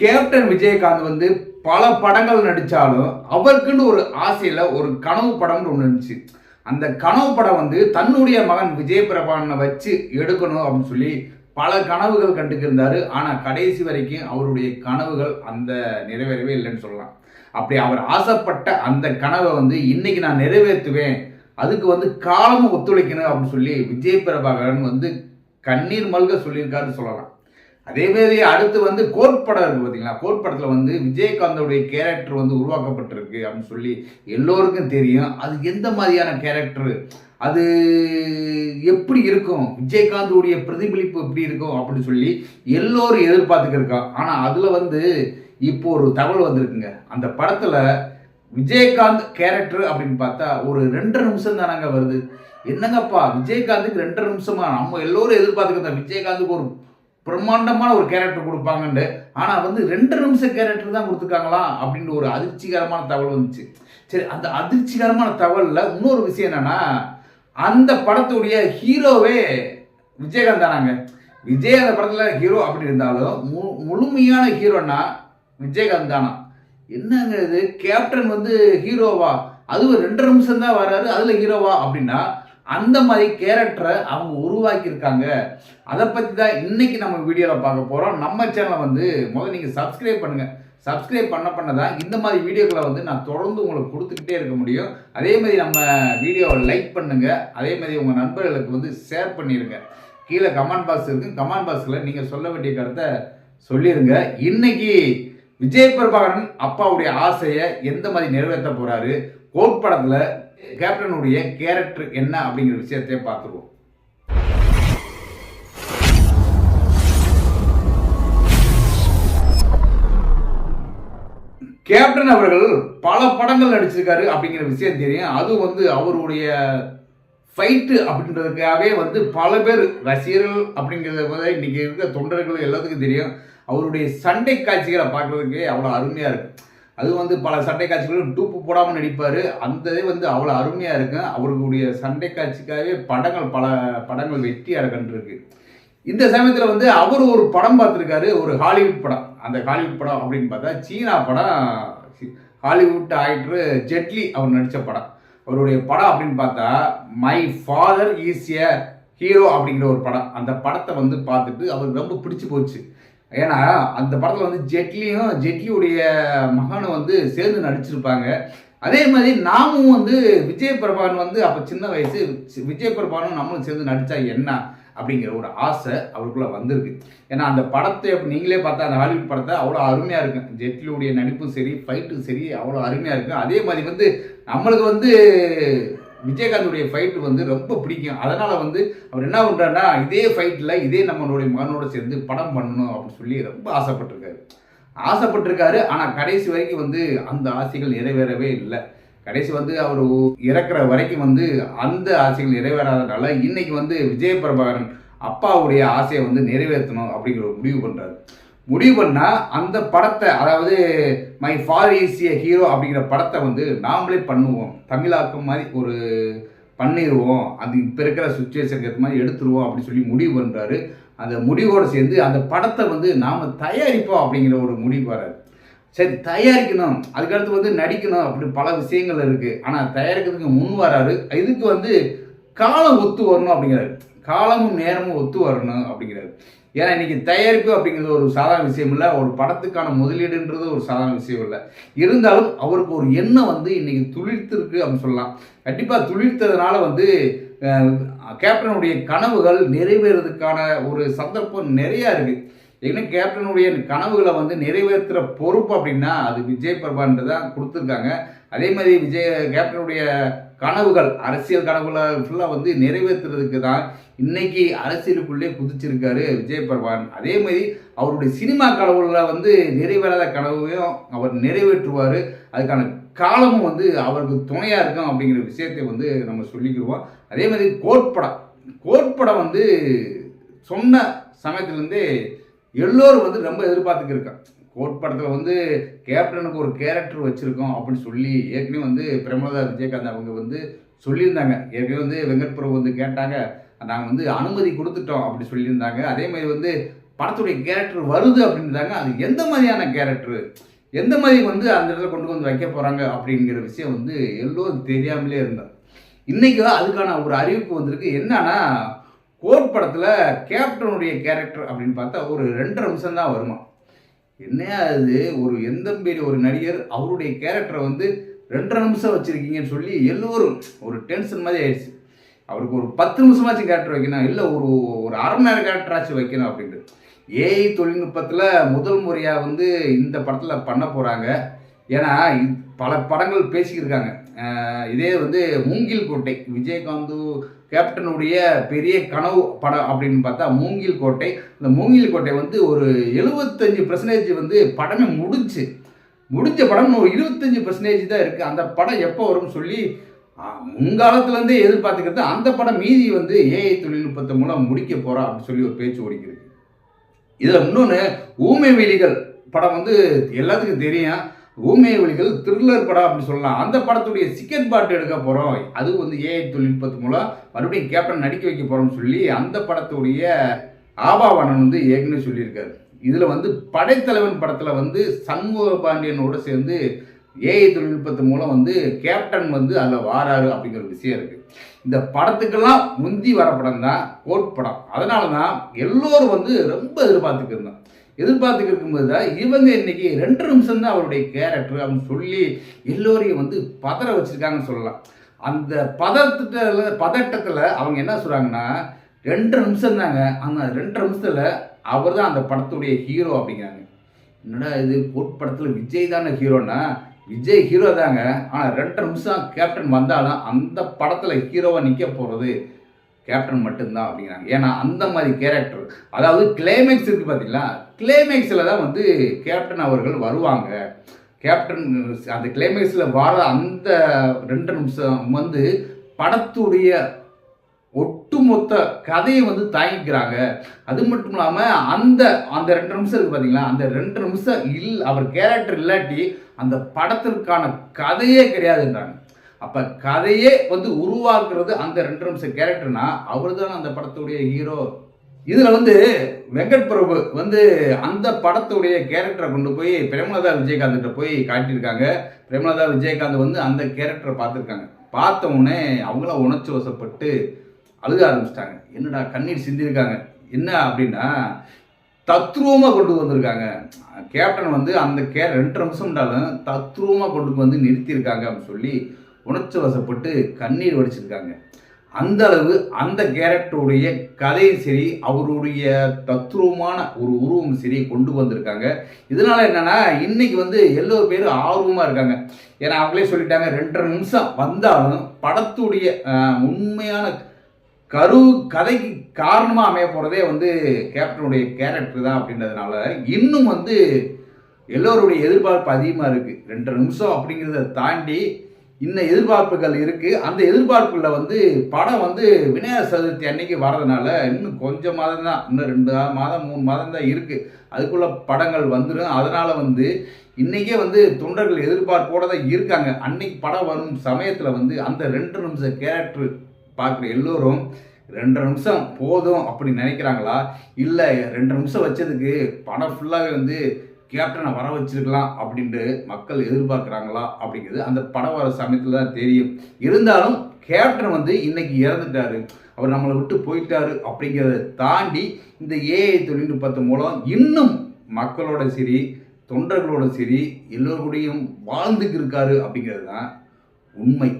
Captain Vijayakanth வந்து பல படங்கள் நடித்தாலும் அவருக்குன்னு ஒரு ஆசையில் ஒரு கனவு படம்னு ஒன்று இருந்துச்சு. அந்த கனவு படம் வந்து தன்னுடைய மகன் விஜய் பிரபானை வச்சு எடுக்கணும் அப்படின்னு சொல்லி பல கனவுகள் கண்டுக்கிருந்தாரு. ஆனால் கடைசி வரைக்கும் அவருடைய கனவுகள் அந்த நிறைவேறவே இல்லைன்னு சொல்லலாம். அப்படி அவர் ஆசைப்பட்ட அந்த கனவை வந்து இன்னைக்கு நான் நிறைவேற்றுவேன். அதுக்கு வந்து காலமும் ஒத்துழைக்கணும் அப்படின்னு சொல்லி விஜய் பிரபாகரன் வந்து கண்ணீர் மல்க சொல்லியிருக்காருன்னு சொல்லலாம். அதே மாதிரி அடுத்து வந்து கோட் படம் இருக்கு பார்த்தீங்களா? கோட் படத்தில் வந்து விஜயகாந்தோடைய கேரக்டர் வந்து உருவாக்கப்பட்டிருக்கு அப்படின்னு சொல்லி எல்லோருக்கும் தெரியும். அது எந்த மாதிரியான கேரக்டரு அது எப்படி இருக்கும்? விஜயகாந்தோடைய பிரதிபலிப்பு எப்படி இருக்கும் அப்படின்னு சொல்லி எல்லோரும் எதிர்பார்த்துக்கிருக்கோம். ஆனால் அதில் வந்து இப்போ ஒரு தகவல் வந்திருக்குங்க. அந்த படத்தில் விஜயகாந்த் கேரக்டர் அப்படின்னு பார்த்தா ஒரு ரெண்டு நிமிஷம் தானாங்க வருது. என்னங்கப்பா? விஜயகாந்துக்கு ரெண்டு நிமிஷமா? நம்ம எல்லோரும் எதிர்பார்த்துக்கிறோம் விஜயகாந்துக்கு ஒரு பிரம்மாண்டமான ஒரு கேரக்டர் கொடுப்பாங்கன்ட்டு. ஆனால் வந்து ரெண்டு நிமிஷம் கேரக்டர் தான் கொடுத்துருக்காங்களா அப்படின்ற ஒரு அதிர்ச்சிகரமான தகவல் வந்துச்சு. சரி அந்த அதிர்ச்சிகரமான தகவலில் இன்னொரு விஷயம் என்னென்னா அந்த படத்துடைய ஹீரோவே விஜயகாந்த் தானாங்க. விஜய் அந்த படத்தில் ஹீரோ அப்படி இருந்தாலும் மு முழுமையான ஹீரோனா விஜயகாந்த் தானா. என்னங்க இது? கேப்டன் வந்து ஹீரோவா? அதுவும் ரெண்டு நிமிஷம் தான் வர்றாரு அதில் ஹீரோவா அப்படின்னா அந்த மாதிரி கேரக்டரை அவங்க உருவாக்கியிருக்காங்க. அதை பற்றி தான் இன்றைக்கி நம்ம வீடியோவில் பார்க்க போகிறோம் நம்ம சேனலை வந்து முதல்ல நீங்கள் சப்ஸ்கிரைப் பண்ணுங்கள் சப்ஸ்கிரைப் பண்ண பண்ண தான் இந்த மாதிரி வீடியோக்களை வந்து நான் தொடர்ந்து உங்களுக்கு கொடுத்துக்கிட்டே இருக்க முடியும். அதே மாதிரி நம்ம வீடியோவை லைக் பண்ணுங்கள் அதே மாதிரி உங்கள் நண்பர்களுக்கு வந்து ஷேர் பண்ணிடுங்க கீழே கமெண்ட் பாக்ஸ் இருக்குது கமெண்ட் பாக்ஸில் நீங்கள் சொல்ல வேண்டிய கருத்தை சொல்லிடுங்க இன்னைக்கு விஜய் பிரபாகரன் அப்பாவுடைய ஆசையை எந்த மாதிரி நிறைவேற்ற போகிறாரு கோட் படத்தில் கேப்டனுடைய கேரக்டர் என்ன அப்படிங்கிற விஷயத்தையே பார்த்துருவோம். கேப்டன் அவர்கள் பல படங்கள் நடிச்சிருக்காரு அப்படிங்கிற விஷயம் தெரியும். அது வந்து அவருடைய ஃபைட்டு அப்படின்றதுக்காகவே வந்து பல பேர் ரசிகர்கள் அப்படிங்கிறத வந்து இன்னைக்கு இருக்க தொண்டர்கள் எல்லாத்துக்கும் தெரியும். அவருடைய சண்டை காட்சிகளை பார்க்குறதுக்கே அவ்வளோ அருமையாக இருக்கும் அது வந்து பல சண்டை காட்சிகளும் டூப்பு போடாமல் நடிப்பார். அந்த இது வந்து அவ்வளோ அருமையாக இருக்கும் அவர்களுடைய சண்டை காட்சிக்காகவே படங்கள் பல படங்கள் வெற்றியாக இருக்குன்றிருக்கு இந்த சமயத்தில் வந்து அவர் ஒரு படம் பார்த்துருக்காரு. ஒரு ஹாலிவுட் படம். அந்த ஹாலிவுட் படம் அப்படின்னு பார்த்தா சீனா படம். ஹாலிவுட் ஆக்டர் ஜெட்லி அவர் நடித்த படம். அவருடைய படம் அப்படின்னு பார்த்தா மை ஃபாதர் ஈஸிய ஹீரோ அப்படிங்கிற ஒரு படம். அந்த படத்தை வந்து பார்த்துட்டு அவருக்கு ரொம்ப பிடிச்சி போச்சு. ஏன்னா அந்த படத்தில் வந்து ஜெட்லியும் ஜெட்லியுடைய மகனும் வந்து சேர்ந்து நடிச்சிருப்பாங்க. அதே மாதிரி நாமும் வந்து விஜய் பிரபான் வந்து அப்போ சின்ன வயசு விஜய் பிரபானும் நம்மளும் சேர்ந்து நடித்தா என்ன அப்படிங்கிற ஒரு ஆசை அவருக்குள்ள வந்திருக்கு. ஏன்னா அந்த படத்தை நீங்களே பார்த்தா அந்த ஹாலிவுட் படத்தை அவ்வளோ அருமையாக இருக்கும். ஜெட்லியுடைய நடிப்பும் சரி ஃபைட்டும் சரி அவ்வளோ அருமையாக இருக்கும். அதே மாதிரி வந்து நம்மளுக்கு வந்து விஜயகாந்துடைய ஃபைட்டு வந்து ரொம்ப பிடிக்கும். அதனால் வந்து அவர் என்ன பண்ணுறாருன்னா இதே ஃபைட்டில் இதே நம்மளுடைய மகனோட சேர்ந்து படம் பண்ணணும் அப்படின்னு சொல்லி ரொம்ப ஆசைப்பட்டிருக்காரு. ஆசைப்பட்டிருக்காரு ஆனால் கடைசி வரைக்கும் வந்து அந்த ஆசைகள் நிறைவேறவே இல்லை. கடைசி வந்து அவர் இறக்குற வரைக்கும் வந்து அந்த ஆசைகள் நிறைவேறாதனால இன்னைக்கு வந்து விஜய பிரபாகரன் அப்பாவுடைய ஆசையை வந்து நிறைவேற்றணும் அப்படிங்கிற ஒரு முடிவு பண்ணுறாரு முடிவு பண்ணால் அந்த படத்தை அதாவது மை ஃபார் ஈஸிய ஹீரோ அப்படிங்கிற படத்தை வந்து நாமளே பண்ணுவோம். தமிழாக்கம் மாதிரி ஒரு பண்ணிடுவோம் அது இப்போ இருக்கிற சுச்சுவேஷனுக்கு ஏற்ற மாதிரி எடுத்துருவோம் அப்படின்னு சொல்லி முடிவு பண்ணுறாரு அந்த முடிவோடு சேர்ந்து அந்த படத்தை வந்து நாம் தயாரிப்போம் அப்படிங்கிற ஒரு முடிவு வராது சரி தயாரிக்கணும். அதுக்கடுத்து வந்து நடிக்கணும் அப்படி பல விஷயங்கள் இருக்குது ஆனால் தயாரிக்கிறதுக்கு முன் வராரு இதுக்கு வந்து காலம் ஒத்து வரணும் அப்படிங்கிறாரு. காலமும் நேரமும் ஒத்து வரணும் அப்படிங்கிறாரு. ஏன்னா இன்னைக்கு தயாரிப்பு அப்படிங்கிறது ஒரு சாதாரண விஷயம் இல்லை. ஒரு படத்துக்கான முதலீடுன்றது ஒரு சாதாரண விஷயம் இல்லை. இருந்தாலும் அவருக்கு ஒரு எண்ணம் வந்து இன்னைக்கு துளிர்த்திருக்கு அப்படின்னு சொல்லலாம். கண்டிப்பாக துளிர்த்ததுனால வந்து கேப்டனுடைய கனவுகள் நிறைவேறதுக்கான ஒரு சந்தர்ப்பம் நிறையா இருக்குது ஏன்னா கேப்டனுடைய கனவுகளை வந்து நிறைவேற்றுற பொறுப்பு அப்படின்னா அது விஜய் பிரபான்ட்டு தான் கொடுத்துருக்காங்க. அதே மாதிரி விஜய் கேப்டனுடைய கனவுகள் அரசியல் கனவுகளை ஃபுல்லாக வந்து நிறைவேற்றுறதுக்கு தான் இன்னைக்கு அரசியலுக்குள்ளே குதிச்சிருக்காரு விஜய் பிரபான் அதே மாதிரி அவருடைய சினிமா கனவுகளில் வந்து நிறைவேறாத கனவையும் அவர் நிறைவேற்றுவார். அதுக்கான காலமும் வந்து அவருக்கு துணையாக இருக்கும் அப்படிங்கிற விஷயத்தை வந்து நம்ம சொல்லிக்கிடுவோம். அதே மாதிரி கோட்படம். கோட்படம் வந்து சொன்ன சமயத்துலேருந்தே எல்லோரும் வந்து ரொம்ப எதிர்பார்த்துக்கிருக்கான் கோட் படத்தில் வந்து கேப்டனுக்கு ஒரு கேரக்டர் வச்சுருக்கோம் அப்படின்னு சொல்லி ஏற்கனவே வந்து பிரமலதா விஜயகாந்த் அவங்க வந்து சொல்லியிருந்தாங்க. ஏற்கனவே வந்து வெங்கட் பிரபு வந்து கேட்டாங்க நாங்கள் வந்து அனுமதி கொடுத்துட்டோம் அப்படி சொல்லியிருந்தாங்க. அதே மாதிரி வந்து படத்துடைய கேரக்டர் வருது அப்படின்றாங்க அது எந்த மாதிரியான கேரக்டர்? எந்த மாதிரி வந்து அந்த இடத்துல கொண்டு வந்து வைக்க போகிறாங்க அப்படிங்கிற விஷயம் வந்து எல்லோரும் தெரியாமலே இருந்தார் இன்றைக்கி அதுக்கான ஒரு அறிவிப்பு வந்திருக்கு. என்னன்னா கோட் படத்தில் கேப்டனுடைய கேரக்டர் அப்படின்னு பார்த்தா ஒரு ரெண்டரை நிமிஷம் தான் வருமா என்னையா அது ஒரு எந்த பெரிய ஒரு நடிகர் அவருடைய கேரக்டரை வந்து ரெண்டரை நிமிஷம் வச்சுருக்கீங்கன்னு சொல்லி எல்லோரும் ஒரு டென்ஷன் மாதிரி ஆயிடுச்சு. அவருக்கு ஒரு பத்து நிமிஷமாச்சும் கேரக்டர் வைக்கணும். இல்லை ஒரு ஒரு அரை மணி நேரம் கேரக்டராச்சும் வைக்கணும் அப்படின்ட்டு. ஏஐ தொழில்நுட்பத்தில் முதல் முறையாக வந்து இந்த படத்தில் பண்ண போகிறாங்க ஏன்னா பல படங்கள் பேசிக்கிருக்காங்க இதே வந்து மூங்கில் கோட்டை விஜயகாந்து கேப்டனுடைய பெரிய கனவு படம் அப்படின்னு பார்த்தா மூங்கில் கோட்டை. இந்த மூங்கில் கோட்டை வந்து ஒரு எழுபத்தஞ்சு பர்சன்டேஜ் வந்து படமே முடிஞ்சு. முடிஞ்ச படம் ஒரு இருபத்தஞ்சு பர்சன்டேஜ் தான் இருக்குது அந்த படம் எப்போ வரும்னு சொல்லி முன்காலத்துலேருந்தே எதிர்பார்த்துக்கிறது அந்த படம் மீதி வந்து ஏஐ தொழில்நுட்பத்தை மூலம் முடிக்க போகிறா அப்படின்னு சொல்லி ஒரு பேச்சு ஓடிக்கிறது இதில் இன்னொன்று ஊமை வெளிகள் படம் வந்து எல்லாத்துக்கும் தெரியும். ஊமை ஒளிகள் த்ரில்லர் படம் அப்படின்னு சொல்லலாம். அந்த படத்துடைய சிக்கன் பாட்டு எடுக்க போகிறோம் அது வந்து ஏஐ தொழில்நுட்பத்து மூலம் மறுபடியும் கேப்டன் நடிக்க வைக்க போகிறோம்னு சொல்லி அந்த படத்துடைய ஆபாவனன் வந்து ஏற்கனவே சொல்லியிருக்காரு. இதில் வந்து படைத்தலைவன் படத்தில் வந்து சண்முக பாண்டியனோட சேர்ந்து ஏஐ தொழில்நுட்பத்து மூலம் வந்து கேப்டன் வந்து அதில் வாராரு அப்படிங்கிற ஒரு விஷயம் இருக்குது இந்த படத்துக்கெல்லாம் முந்தி வர படம் தான் கோட் படம். அதனால தான் எல்லோரும் வந்து ரொம்ப எதிர்பார்த்துக்கிருந்தோம் இருந்தாங்க இருக்கும்போது தான் இவங்க இன்னைக்கு ரெண்டு நிமிஷம் தான் அவருடைய கேரக்டர் அப்படின்னு சொல்லி எல்லோரையும் வந்து பதற வச்சிருக்காங்கன்னு சொல்லலாம். அந்த பதட்டத்தில் பதட்டத்தில் அவங்க என்ன சொல்கிறாங்கன்னா ரெண்டு நிமிஷம் தாங்க. அந்த ரெண்டு நிமிஷத்தில் அவர் தான் அந்த படத்துடைய ஹீரோ அப்படிங்கிறாங்க. என்னடா இது கோட் படத்தில் விஜய் தானே ஹீரோனா விஜய் ஹீரோ தாங்க. ஆனால் ரெண்டு நிமிஷம் கேப்டன் வந்தாலும் அந்த படத்தில் ஹீரோவாக நிற்க போகிறது கேப்டன் மட்டும்தான் அப்படிங்கிறாங்க. ஏன்னா அந்த மாதிரி கேரக்டர் அதாவது கிளைமேக்ஸ் இருக்குது பார்த்தீங்களா கிளைமேக்ஸில் தான் வந்து கேப்டன் அவர்கள் வருவாங்க. கேப்டன் அந்த கிளைமேக்ஸில் வர அந்த ரெண்டு நிமிஷம் வந்து படத்துடைய ஒட்டுமொத்த கதையை வந்து தாங்கிக்கிறாங்க. அது மட்டும் இல்லாமல் அந்த அந்த ரெண்டு நிமிஷம் இருக்குது பார்த்தீங்களா அந்த ரெண்டு நிமிஷம் இல் அவர் கேரக்டர் இல்லாட்டி அந்த படத்திற்கான கதையே கிடையாதுன்றாங்க. அப்போ கதையே வந்து உருவாக்குறது அந்த ரெண்டு நிமிஷம் கேரக்டர்னா அவர் தான் அந்த படத்துடைய ஹீரோ இதில் வந்து வெங்கட் பிரபு வந்து அந்த படத்துடைய கேரக்டரை கொண்டு போய் பிரேமலதா விஜயகாந்த்கிட்ட போய் காட்டியிருக்காங்க. பிரேமலதா விஜயகாந்த் வந்து அந்த கேரக்டரை பார்த்துருக்காங்க. பார்த்த உடனே அவங்களாம் உணர்ச்சி வசப்பட்டு அழுக ஆரம்பிச்சிட்டாங்க. என்னடா கண்ணீர் சிந்திருக்காங்க என்ன அப்படின்னா தத்ரூபமாக கொண்டு வந்திருக்காங்க. கேப்டன் வந்து அந்த கே ரெண்டு நிமிஷம்னாலும் தத்ரூபமாக கொண்டு வந்து நிறுத்தியிருக்காங்க அப்படின்னு சொல்லி உணர்ச்சி வசப்பட்டு கண்ணீர் வடிச்சிருக்காங்க. அந்த அளவு அந்த கேரக்டருடைய கதையும் சரி அவருடைய தத்ரூபமான ஒரு உருவம் சரி கொண்டு வந்திருக்காங்க. இதனால என்னன்னா இன்னைக்கு வந்து எல்லோ பேரும் ஆர்வமாக இருக்காங்க. ஏன்னா அவங்களே சொல்லிட்டாங்க ரெண்டரை நிமிஷம் வந்தாலும் படத்துடைய உண்மையான கரு கதைக்கு காரணமாக அமைய போகிறதே வந்து கேப்டனுடைய கேரக்டர் தான் அப்படின்றதுனால இன்னும் வந்து எல்லோருடைய எதிர்பார்ப்பு அதிகமாக இருக்குது ரெண்டரை நிமிஷம் அப்படிங்கிறத தாண்டி இன்னும் எதிர்பார்ப்புகள் இருக்குது அந்த எதிர்பார்ப்புகளில் வந்து படம் வந்து விநாயகர் சதுர்த்தி அன்னைக்கு வர்றதுனால இன்னும் கொஞ்சம் மாதம் தான். இன்னும் ரெண்டு மாதம் மூணு மாதம் தான் இருக்குது அதுக்குள்ளே படங்கள் வந்துடும் அதனால் வந்து இன்றைக்கே வந்து தொண்டர்கள் எதிர்பார்ப்போட தான் இருக்காங்க. அன்னைக்கு படம் வரும் சமயத்தில் வந்து அந்த ரெண்டு நிமிஷம் கேரக்டர் பார்க்குற எல்லோரும் ரெண்டு நிமிஷம் போதும் அப்படின்னு நினைக்கிறாங்களா? இல்லை ரெண்டு நிமிஷம் வச்சதுக்கு படம் ஃபுல்லாகவே வந்து கேப்டனை வர வச்சிருக்கலாம் அப்படின்ட்டு மக்கள் எதிர்பார்க்குறாங்களா அப்படிங்கிறது அந்த படம் வர சமயத்தில் தான் தெரியும். இருந்தாலும் கேப்டன் வந்து இன்னைக்கு இறந்துட்டாரு. அவர் நம்மளை விட்டு போயிட்டாரு அப்படிங்கிறத தாண்டி இந்த ஏஐ தொழில்நுட்பத்தின் மூலம் இன்னும் மக்களோட சரி தொண்டர்களோட சரி எல்லோருடையும் வாழ்ந்துக்கு இருக்காரு அப்படிங்கிறது தான் உண்மை.